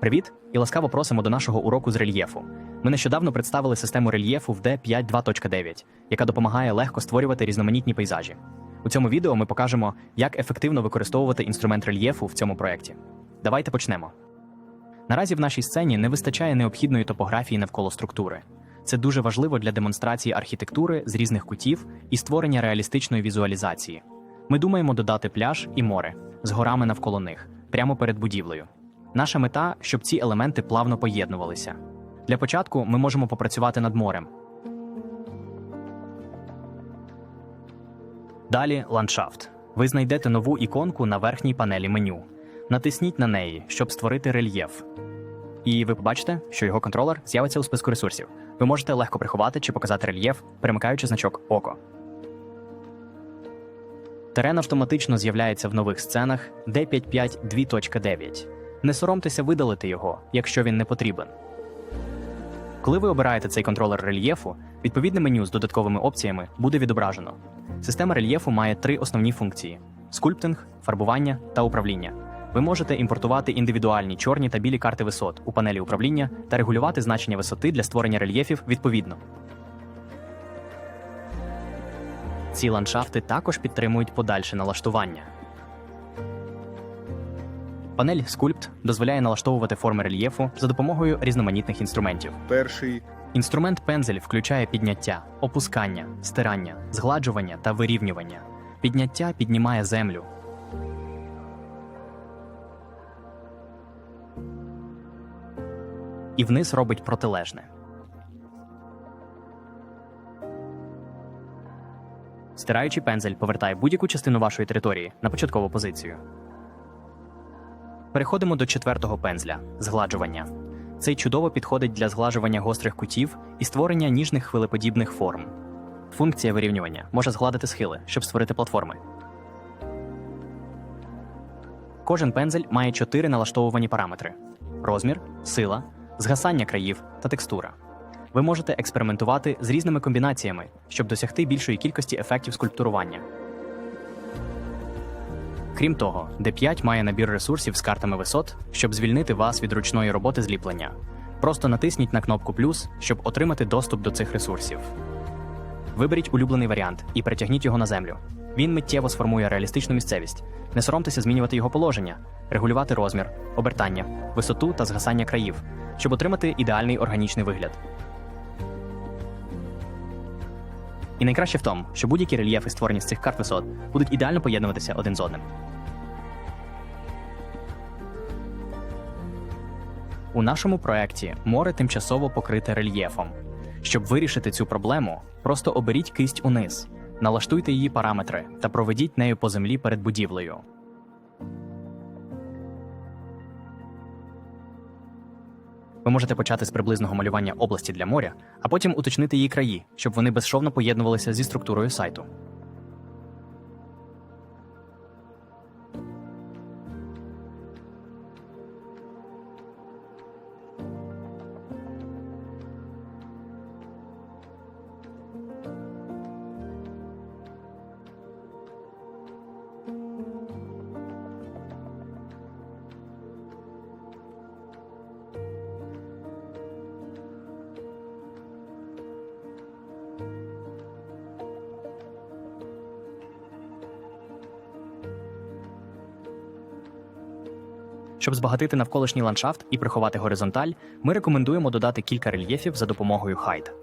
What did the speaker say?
Привіт і ласкаво просимо до нашого уроку з рельєфу. Ми нещодавно представили систему рельєфу в D5.2.9, яка допомагає легко створювати різноманітні пейзажі. У цьому відео ми покажемо, як ефективно використовувати інструмент рельєфу в цьому проєкті. Давайте почнемо. Наразі в нашій сцені не вистачає необхідної топографії навколо структури. Це дуже важливо для демонстрації архітектури з різних кутів і створення реалістичної візуалізації. Ми думаємо додати пляж і море з горами навколо них, прямо перед будівлею. Наша мета, щоб ці елементи плавно поєднувалися. Для початку ми можемо попрацювати над морем. Далі ландшафт. Ви знайдете нову іконку на верхній панелі меню. Натисніть на неї, щоб створити рельєф. І ви побачите, що його контролер з'явиться у списку ресурсів. Ви можете легко приховати чи показати рельєф, перемикаючи значок Око. Терен автоматично з'являється в нових сценах D55 2.9. Не соромтеся видалити його, якщо він не потрібен. Коли ви обираєте цей контролер рельєфу, відповідне меню з додатковими опціями буде відображено. Система рельєфу має три основні функції: скульптинг, фарбування та управління. Ви можете імпортувати індивідуальні чорні та білі карти висот у панелі управління та регулювати значення висоти для створення рельєфів відповідно. Ці ландшафти також підтримують подальше налаштування. Панель Sculpt дозволяє налаштовувати форми рельєфу за допомогою різноманітних інструментів. Перший Інструмент пензель включає підняття, опускання, стирання, згладжування та вирівнювання. Підняття піднімає землю. І вниз робить протилежне. Стираючий пензель повертає будь-яку частину вашої території на початкову позицію. Переходимо до четвертого пензля згладжування. Цей чудово підходить для зглажування гострих кутів і створення ніжних хвилеподібних форм. Функція вирівнювання може згладити схили, щоб створити платформи. Кожен пензель має чотири налаштовувані параметри: розмір, сила, згасання країв та текстура. Ви можете експериментувати з різними комбінаціями, щоб досягти більшої кількості ефектів скульптурування. Крім того, D5 має набір ресурсів з картами висот, щоб звільнити вас від ручної роботи зліплення. Просто натисніть на кнопку плюс, щоб отримати доступ до цих ресурсів. Виберіть улюблений варіант і перетягніть його на землю. Він миттєво сформує реалістичну місцевість. Не соромтеся змінювати його положення, регулювати розмір, обертання, висоту та згасання країв, щоб отримати ідеальний органічний вигляд. І найкраще в тому, що будь-які рельєфи, створені з цих карт висот, будуть ідеально поєднуватися один з одним. У нашому проєкті море тимчасово покрите рельєфом. Щоб вирішити цю проблему, просто оберіть кисть униз, налаштуйте її параметри та проведіть нею по землі перед будівлею. Ви можете почати з приблизного малювання області для моря, а потім уточнити її краї, щоб вони безшовно поєднувалися зі структурою сайту. Щоб збагатити навколишній ландшафт і приховати горизонталь, ми рекомендуємо додати кілька рельєфів за допомогою Hide.